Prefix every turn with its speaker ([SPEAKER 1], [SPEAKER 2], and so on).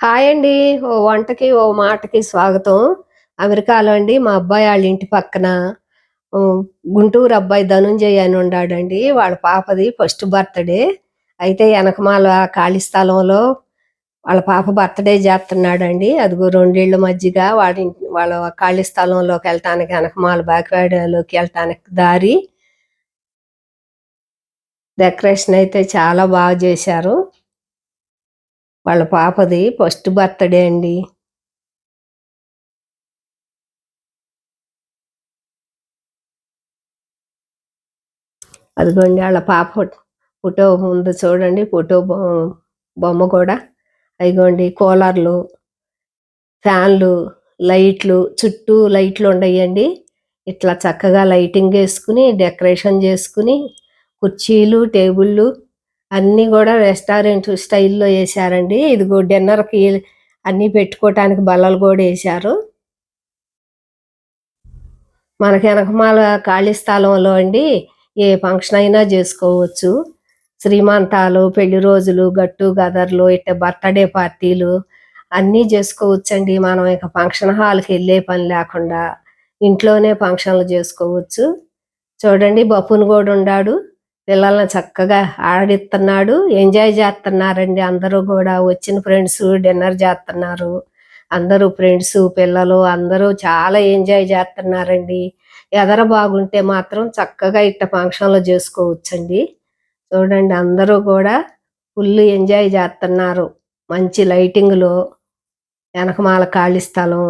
[SPEAKER 1] Hi అండి. ఓ వంటకి ఓ మాటకి స్వాగతం. అమెరికాలో అండి మా అబ్బాయి వాళ్ళ ఇంటి పక్కన గుంటూరు అబ్బాయి ధనుంజయ్ అని ఉన్నాడండి. వాళ్ళ పాపది ఫస్ట్ బర్త్డే. అయితే వెనకమాల ఖాళీ స్థలంలో వాళ్ళ పాప బర్త్డే చేస్తున్నాడండి. అదిగో రెండేళ్ళ మధ్యగా వాడి వాళ్ళ ఖాళీ స్థలంలోకి వెళ్ళటానికి వెనకమాల బ్యాక్వాడలోకి వెళ్ళటానికి దారి. డెకరేషన్ అయితే చాలా బాగా చేశారు. వాళ్ళ పాపది ఫస్ట్ బర్త్డే అండి. అదిగోండి వాళ్ళ పాప ఫోటో ఉంది చూడండి ఫోటో బొమ్మ కూడా. అదిగోండి కూలర్లు ఫ్యాన్లు లైట్లు చుట్టూ లైట్లు ఉండయండి. ఇట్లా చక్కగా లైటింగ్ వేసుకుని డెకరేషన్ చేసుకుని కుర్చీలు టేబుళ్ళు అన్నీ కూడా రెస్టారెంట్ స్టైల్లో వేశారండి. ఇదిగో డిన్నర్కి అన్నీ పెట్టుకోవటానికి బల్లలు కూడా వేశారు. మనకి వెనకమాల ఖాళీ స్థలంలో అండి ఏ ఫంక్షన్ అయినా చేసుకోవచ్చు. శ్రీమంతాలు పెళ్ళి రోజులు గట్టు గదర్లు ఇట్ట బర్త్డే పార్టీలు అన్నీ చేసుకోవచ్చండి. మనం ఇక ఫంక్షన్ హాల్కి వెళ్ళే పని లేకుండా ఇంట్లోనే ఫంక్షన్లు చేసుకోవచ్చు. చూడండి బప్పును కూడా ఉన్నాడు. పిల్లల్ని చక్కగా ఆడిస్తున్నాడు ఎంజాయ్ చేస్తున్నారండి. అందరూ కూడా వచ్చిన ఫ్రెండ్స్ డిన్నర్ చేస్తున్నారు. అందరూ ఫ్రెండ్స్ పిల్లలు అందరూ చాలా ఎంజాయ్ చేస్తున్నారండి. ఎదర బాగుంటే మాత్రం చక్కగా ఇట్ట ఫంక్షన్లో చేసుకోవచ్చండి. చూడండి అందరూ కూడా ఫుల్ ఎంజాయ్ చేస్తున్నారు. మంచి లైటింగ్లో వెనకమాల ఖాళీ స్థలం.